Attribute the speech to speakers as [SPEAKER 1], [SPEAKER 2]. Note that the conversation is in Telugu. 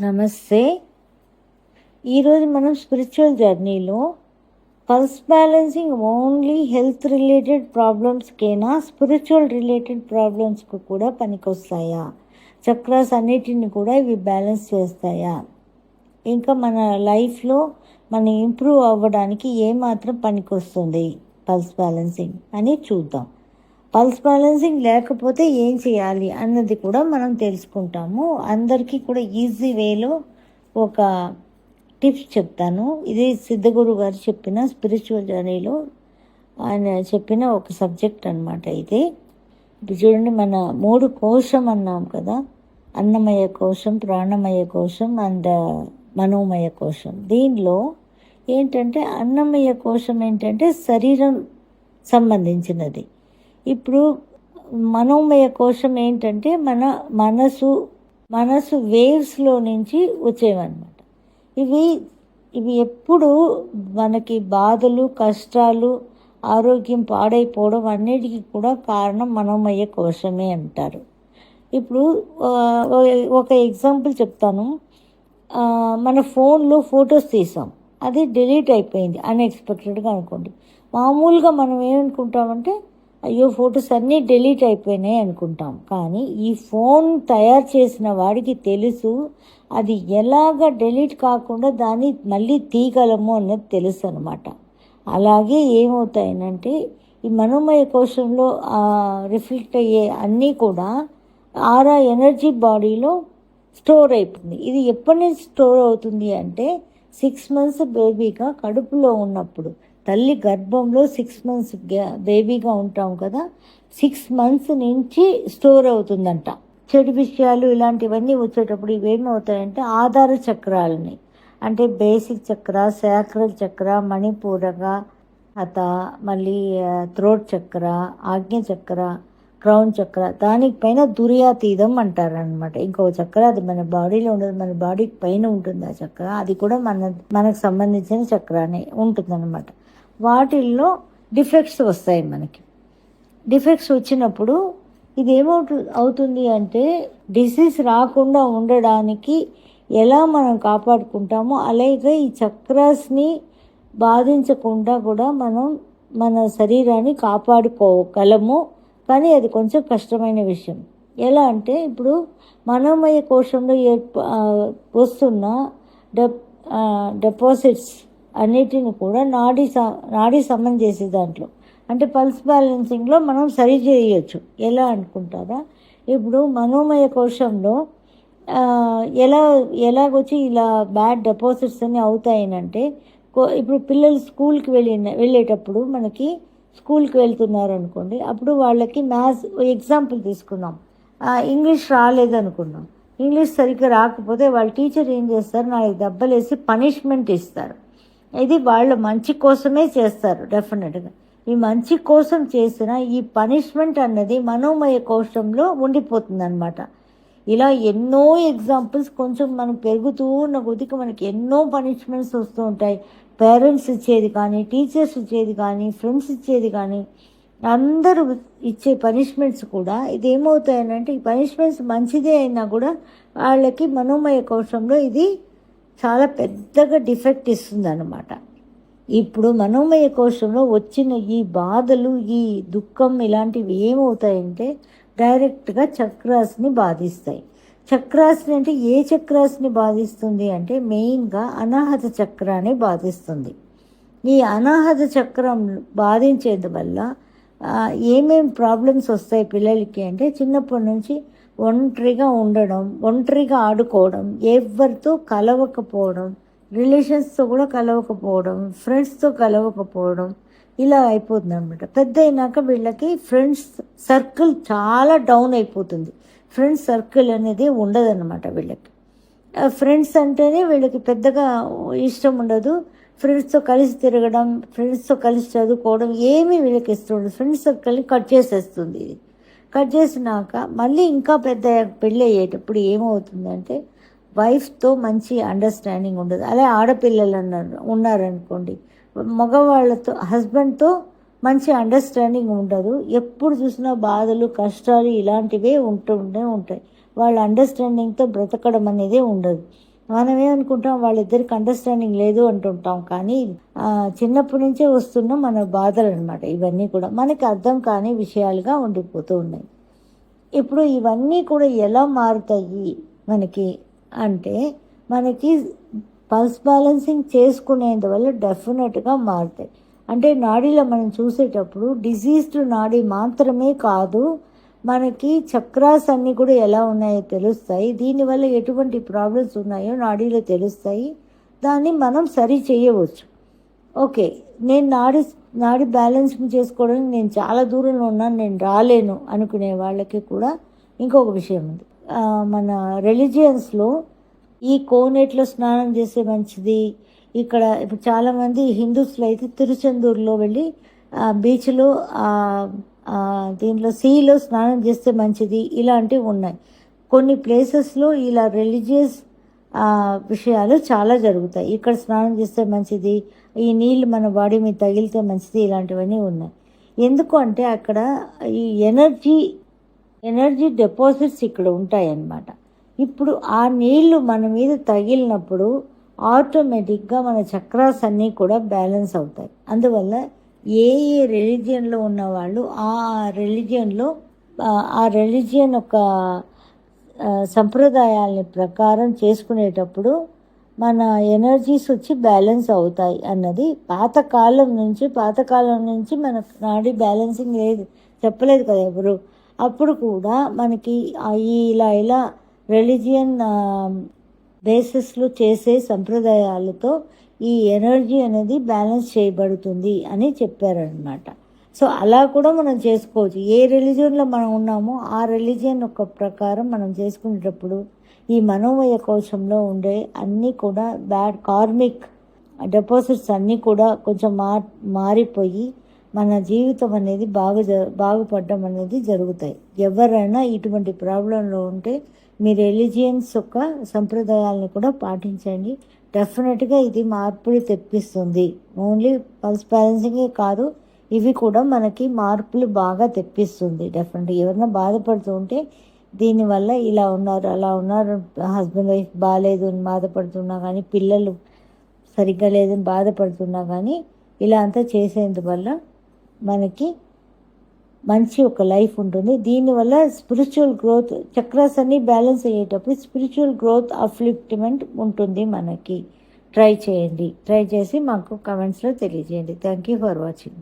[SPEAKER 1] నమస్తే. ఈరోజు మనం స్పిరిచువల్ జర్నీలో pulse balancing only health related ప్రాబ్లమ్స్కేనా spiritual related ప్రాబ్లమ్స్కు కూడా పనికొస్తాయా? చక్రాస్ అన్నిటిని కూడా ఇవి బ్యాలెన్స్ చేస్తాయా? ఇంకా మన లైఫ్లో మనం ఇంప్రూవ్ అవ్వడానికి ఏమాత్రం పనికొస్తుంది పల్స్ బ్యాలెన్సింగ్ అని చూద్దాం. పల్స్ బ్యాలెన్సింగ్ లేకపోతే ఏం చేయాలి అన్నది కూడా మనం తెలుసుకుంటాము. అందరికీ కూడా ఈజీ వేలో ఒక టిప్స్ చెప్తాను. ఇది సిద్ధగురు గారు చెప్పిన స్పిరిచువల్ జర్నీలో ఆయన చెప్పిన ఒక సబ్జెక్ట్ అనమాట ఇది. ఇప్పుడు చూడండి మన మూడు కోశం అన్నాం కదా అన్నమయ కోశం ప్రాణమయ కోశం అండ్ మనోమయ కోశం. దీనిలో ఏంటంటే అన్నమయ కోశం ఏంటంటే శరీరం సంబంధించినది. ఇప్పుడు మనోమయ కోశం ఏంటంటే మన మనసు మనసు వేవ్స్లో నుంచి వచ్చేవన్నమాట. ఇవి ఇవి ఎప్పుడు మనకి బాధలు కష్టాలు ఆరోగ్యం పాడైపోవడం అన్నిటికీ కూడా కారణం మనోమయ కోశమే అంటారు. ఇప్పుడు ఒక ఎగ్జాంపుల్ చెప్తాను. మన ఫోన్లో ఫొటోస్ తీసాం. అది డిలీట్ అయిపోయింది అన్ఎక్స్పెక్టెడ్గా అనుకోండి. మామూలుగా మనం ఏమనుకుంటామంటే అయ్యో ఫొటోస్ అన్నీ డిలీట్ అయిపోయినాయి అనుకుంటాం. కానీ ఈ ఫోన్ తయారు చేసిన వాడికి తెలుసు అది ఎలాగ డిలీట్ కాకుండా దాన్ని మళ్ళీ తీయగలము అన్నది తెలుసు అనమాట అలాగే ఏమవుతాయనంటే ఈ మనోమయ కోశంలో రిఫ్లెక్ట్ అయ్యే అన్నీ కూడా ఆరా ఎనర్జీ బాడీలో స్టోర్ అయిపోతుంది. ఇది ఎప్పటి నుంచి స్టోర్ అవుతుంది అంటే సిక్స్ మంత్స్ బేబీగా కడుపులో ఉన్నప్పుడు. తల్లి గర్భంలో సిక్స్ మంత్స్ బేబీగా ఉంటాం కదా సిక్స్ మంత్స్ నుంచి స్టోర్ అవుతుందంట. చెడు విషయాలు ఇలాంటివన్నీ వచ్చేటప్పుడు ఇవేమవుతాయంటే ఆధార చక్రాలని. అంటే బేసిక్ చక్ర శాక్రల్ చక్ర మణిపూరక అత మళ్ళీ థ్రోట్ చక్ర ఆజ్ఞ చక్ర క్రౌన్ చక్ర దానిపైన దుర్యాతీతం అంటారనమాట ఇంకో చక్ర అది మన బాడీలో ఉండదు మన బాడీ పైన ఉంటుంది ఆ చక్ర. అది కూడా మన మనకు సంబంధించిన చక్రానే ఉంటుందన్నమాట. వాటిల్లో డిఫెక్ట్స్ వస్తాయి మనకి. డిఫెక్ట్స్ వచ్చినప్పుడు ఇది ఏమవుతు అవుతుంది అంటే డిసీజ్ రాకుండా ఉండడానికి ఎలా మనం కాపాడుకుంటామో అలాగే ఈ చక్రాస్ని బాధించకుండా కూడా మనం మన శరీరాన్ని కాపాడుకోగలము. కానీ అది కొంచెం కష్టమైన విషయం. ఎలా అంటే ఇప్పుడు మనోమయ కోశంలో ఏర్ప వస్తున్న డెప్ డెపాజిట్స్ అన్నిటిని కూడా నాడీ స- నాడీ సమం చేసే దాంట్లో. అంటే పల్స్ బ్యాలెన్సింగ్లో మనం సరి చేయొచ్చు. ఎలా అనుకుంటారా? ఇప్పుడు మనోమయ కోశంలో ఎలా ఎలాగొచ్చి ఇలా బ్యాడ్ డిపాజిట్స్ అన్నీ అవుతాయనంటే కో- ఇప్పుడు పిల్లలు స్కూల్కి వెళ్ళిన వెళ్ళేటప్పుడు మనకి స్కూల్కి వెళ్తున్నారు అనుకోండి అప్పుడు వాళ్ళకి మ్యాథ్స్ ఎగ్జాంపుల్ తీసుకుందాం. ఇంగ్లీష్ రాలేదనుకున్నాం. ఇంగ్లీష్ సరిగ్గా రాకపోతే వాళ్ళ టీచర్ ఏం చేస్తారు? నాకు దెబ్బలేసి పనిష్మెంట్ ఇస్తారు. ఇది వాళ్ళ మంచి కోసమే చేస్తారు డెఫినెట్గా ఈ మంచి కోసం చేసిన ఈ పనిష్మెంట్ అన్నది మనోమయ కోశంలో ఉండిపోతుంది అనమాట ఇలా ఎన్నో ఎగ్జాంపుల్స్ కొంచెం మనం పెరుగుతూ ఉన్న కొద్దికి మనకి ఎన్నో పనిష్మెంట్స్ వస్తూ ఉంటాయి. పేరెంట్స్ ఇచ్చేది కానీ టీచర్స్ ఇచ్చేది కానీ ఫ్రెండ్స్ ఇచ్చేది కానీ అందరూ ఇచ్చే పనిష్మెంట్స్ కూడా ఇది ఏమవుతాయనంటే ఈ పనిష్మెంట్స్ మంచిదే అయినా కూడా వాళ్ళకి మనోమయ కోశంలో ఇది చాలా పెద్దగా డిఫెక్ట్ ఇస్తుంది అనమాట ఇప్పుడు మనోమయ కోశంలో వచ్చిన ఈ బాధలు ఈ దుఃఖం ఇలాంటివి ఏమవుతాయంటే డైరెక్ట్గా చక్రాస్ని బాధిస్తాయి. చక్రాస్ని అంటే ఏ చక్రాస్ని బాధిస్తుంది అంటే మెయిన్గా అనాహత చక్రాన్ని బాధిస్తుంది. ఈ అనాహత చక్రం బాధించేది ఏమేమి ఏమేం ప్రాబ్లమ్స్ వస్తాయి పిల్లలకి అంటే చిన్నప్పటి నుంచి ఒంటరిగా ఉండడం ఒంటరిగా ఆడుకోవడం ఎవరితో కలవకపోవడం రిలేషన్స్తో కూడా కలవకపోవడం ఫ్రెండ్స్తో కలవకపోవడం ఇలా అయిపోతుంది అనమాట పెద్ద అయినాక వీళ్ళకి ఫ్రెండ్స్ సర్కిల్ చాలా డౌన్ అయిపోతుంది. ఫ్రెండ్స్ సర్కిల్ అనేది ఉండదన్నమాట వీళ్ళకి. ఫ్రెండ్స్ అంటేనే వీళ్ళకి పెద్దగా ఇష్టం ఉండదు. ఫ్రెండ్స్తో కలిసి తిరగడం ఫ్రెండ్స్తో కలిసి చదువుకోవడం ఏమీ వీళ్ళకి ఇష్టం ఉండదు. కలిసి కట్ చేసేస్తుంది ఇది. కట్ చేసినాక మళ్ళీ ఇంకా పెద్ద పెళ్ళి అయ్యేటప్పుడు ఏమవుతుందంటే వైఫ్తో మంచి అండర్స్టాండింగ్ ఉండదు. అలా ఆడపిల్లలు అన్నారు ఉన్నారనుకోండి మగవాళ్ళతో హస్బెండ్తో మంచి అండర్స్టాండింగ్ ఉండదు. ఎప్పుడు చూసినా బాధలు కష్టాలు ఇలాంటివే ఉంటూనే ఉంటాయి. వాళ్ళ అండర్స్టాండింగ్తో బ్రతకడం అనేది ఉండదు. మనమే అనుకుంటాం వాళ్ళిద్దరికి అండర్స్టాండింగ్ లేదు అంటుంటాం. కానీ చిన్నప్పటి నుంచే వస్తున్న మన బాధలు అనమాట ఇవన్నీ కూడా మనకి అర్థం కాని విషయాలుగా ఉండిపోతూ ఉన్నాయి. ఇప్పుడు ఇవన్నీ కూడా ఎలా మారుతాయి మనకి అంటే మనకి పల్స్ బ్యాలెన్సింగ్ చేసుకునేందువల్ల డెఫినెట్గా మారుతాయి. అంటే నాడీలో మనం చూసేటప్పుడు డిజీజ్డ్ నాడీ మాత్రమే కాదు మనకి చక్రాస్ అన్నీ కూడా ఎలా ఉన్నాయో తెలుస్తాయి. దీనివల్ల ఎటువంటి ప్రాబ్లమ్స్ ఉన్నాయో నాడీలో తెలుస్తాయి. దాన్ని మనం సరి చేయవచ్చు. ఓకే నేను నాడి నాడి బ్యాలెన్సింగ్ చేసుకోవడానికి నేను చాలా దూరంలో ఉన్నాను నేను రాలేను అనుకునే వాళ్ళకి కూడా ఇంకొక విషయం ఉంది. మన రిలీజియన్స్లో ఈ కోనేట్లో స్నానం చేస్తే మంచిది. ఇక్కడ ఇప్పుడు చాలామంది హిందూస్లో అయితే తిరుచెందూరులో వెళ్ళి బీచ్లో దీంట్లో సీలో స్నానం చేస్తే మంచిది ఇలాంటివి ఉన్నాయి. కొన్ని ప్లేసెస్లో ఇలా రిలీజియస్ విషయాలు చాలా జరుగుతాయి. ఇక్కడ స్నానం చేస్తే మంచిది ఈ నీళ్ళు మన బాడీ మీద తగిలితే మంచిది ఇలాంటివన్నీ ఉన్నాయి. ఎందుకు అంటే అక్కడ ఈ ఎనర్జీ ఎనర్జీ డిపాజిట్స్ ఇక్కడ ఉంటాయన్నమాట. ఇప్పుడు ఆ నీళ్ళు మన మీద తగిలినప్పుడు ఆటోమేటిక్గా మన చక్రాస్ అన్నీ కూడా బ్యాలెన్స్ అవుతాయి. అందువల్ల ఏ ఏ రిలీజియన్లో ఉన్నవాళ్ళు ఆ రిలీజియన్లో ఆ రిలీజియన్ ఒక సంప్రదాయాలని ప్రకారం చేసుకునేటప్పుడు మన ఎనర్జీస్ వచ్చి బ్యాలెన్స్ అవుతాయి అన్నది పాతకాలం నుంచి పాతకాలం నుంచి మన నాడి బ్యాలెన్సింగ్ లేదు చెప్పలేదు కదా ఎవరు. అప్పుడు కూడా మనకి ఇలా ఇలా రిలీజియన్ బేసిస్లో చేసే సంప్రదాయాలతో ఈ ఎనర్జీ అనేది బ్యాలెన్స్ చేయబడుతుంది అని చెప్పారనమాట సో అలా కూడా మనం చేసుకోవచ్చు. ఏ రిలీజియన్లో మనం ఉన్నామో ఆ రిలీజియన్ యొక్క ప్రకారం మనం చేసుకునేటప్పుడు ఈ మనోమయ కోశంలో ఉండే అన్నీ కూడా బ్యాడ్ కార్మిక్ డిపాజిట్స్ అన్నీ కూడా కొంచెం మార్ మారిపోయి మన జీవితం అనేది బాగు జ బాగుపడడం అనేది జరుగుతాయి. ఎవరైనా ఇటువంటి ప్రాబ్లంలో ఉంటే మీ రిలీజియన్స్ యొక్క సంప్రదాయాలను కూడా పాటించండి. డెఫినెట్గా ఇది మార్పులు తెప్పిస్తుంది. ఓన్లీ పల్స్ బ్యాలెన్సింగే కాదు ఇవి కూడా మనకి మార్పులు బాగా తెప్పిస్తుంది. డెఫినెట్గా ఎవరైనా బాధపడుతూ ఉంటే దీనివల్ల ఇలా ఉన్నారు అలా ఉన్నారు హస్బెండ్ వైఫ్ బాగాలేదు అని బాధపడుతున్నా కానీ పిల్లలు సరిగ్గా లేదని బాధపడుతున్నా కానీ ఇలా అంతా చేసేందువల్ల మనకి మంచి ఒక లైఫ్ ఉంటుంది. దీనివల్ల స్పిరిచువల్ గ్రోత్ చక్రాస్ అన్ని బ్యాలెన్స్ అయ్యేటప్పుడు స్పిరిచువల్ గ్రోత్ అఫ్లిఫ్ట్మెంట్ ఉంటుంది మనకి. ట్రై చేయండి. ట్రై చేసి మాకు కమెంట్స్లో తెలియజేయండి. Thank you for watching